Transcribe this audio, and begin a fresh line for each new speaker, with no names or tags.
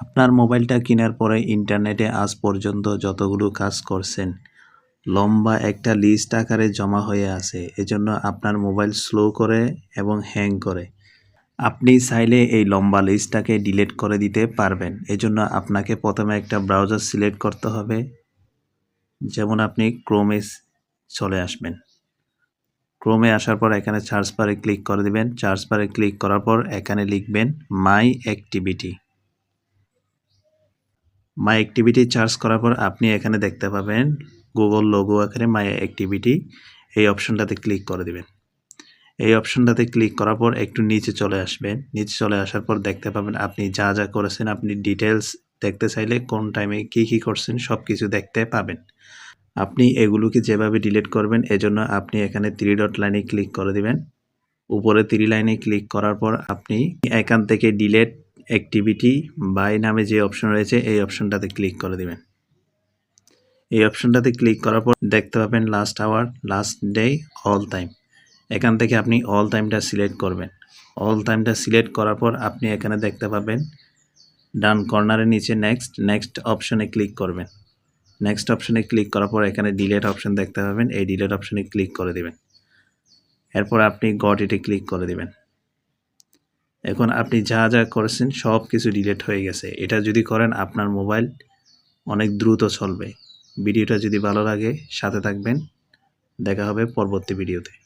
আপনার মোবাইলটা কেনার পরে ইন্টারনেটে আজ পর্যন্ত যতগুলো কাজ করছেন, লম্বা একটা লিস্ট আকারে জমা হয়ে আছে। এজন্য আপনার মোবাইল স্লো করে এবং হ্যাং করে। আপনি চাইলে এই লম্বা লিস্টটাকে ডিলিট করে দিতে পারবেন। এজন্য আপনাকে প্রথমে একটা ব্রাউজার সিলেক্ট করতে হবে। যেমন আপনি ক্রোমে চলে আসবেন। ক্রোমে আসার পর এখানে চার্জ বারে ক্লিক করে দিবেন। চার্জ বারে ক্লিক করার পর এখানে লিখবেন my activity. My activity charge করার পর আপনি এখানে দেখতে পাবেন গুগল লোগো আকারে মাই অ্যাক্টিভিটি এই অপশনটাতে ক্লিক করে দিবেন। এই অপশনটাতে ক্লিক করার পর একটু নিচে চলে আসবেন। নিচে চলে আসার পর দেখতে পাবেন আপনি যা যা করেছেন, আপনি ডিটেলস দেখতে চাইলে কোন টাইমে কি কি করছেন সব কিছু দেখতে পাবেন। আপনি এগুলোকে যেভাবে ডিলিট করবেন, এজন্য আপনি এখানে থ্রি ডট লাইনে ক্লিক করে দিবেন। উপরে থ্রি লাইনে ক্লিক করার পর আপনি এখান থেকে ডিলেট অ্যাক্টিভিটি বাই নামে যে অপশন রয়েছে, এই অপশনটাতে ক্লিক করে দিবেন। এই অপশনটাতে ক্লিক করার পর দেখতে পাবেন last hour last day all time এখান থেকে আপনি অল টাইমটা সিলেক্ট করবেন। অল টাইমটা সিলেক্ট করার পর আপনি এখানে দেখতে পাবেন, ডান কর্নারের নিচে নেক্সট নেক্সট অপশনে ক্লিক করবেন। নেক্সট অপশনে ক্লিক করার পর এখানে ডিলেট অপশন দেখতে পাবেন, এই ডিলেট অপশনে ক্লিক করে দিবেন। এরপর আপনি গট ইটে ক্লিক করে দিবেন। এখন আপনি যা যা করেছেন সব কিছু ডিলেট হয়ে গেছে। এটা যদি করেন, আপনার মোবাইল অনেক দ্রুত চলবে। ভিডিওটা যদি ভালো লাগে, সাথে থাকবেন। দেখা হবে পরবর্তী ভিডিওতে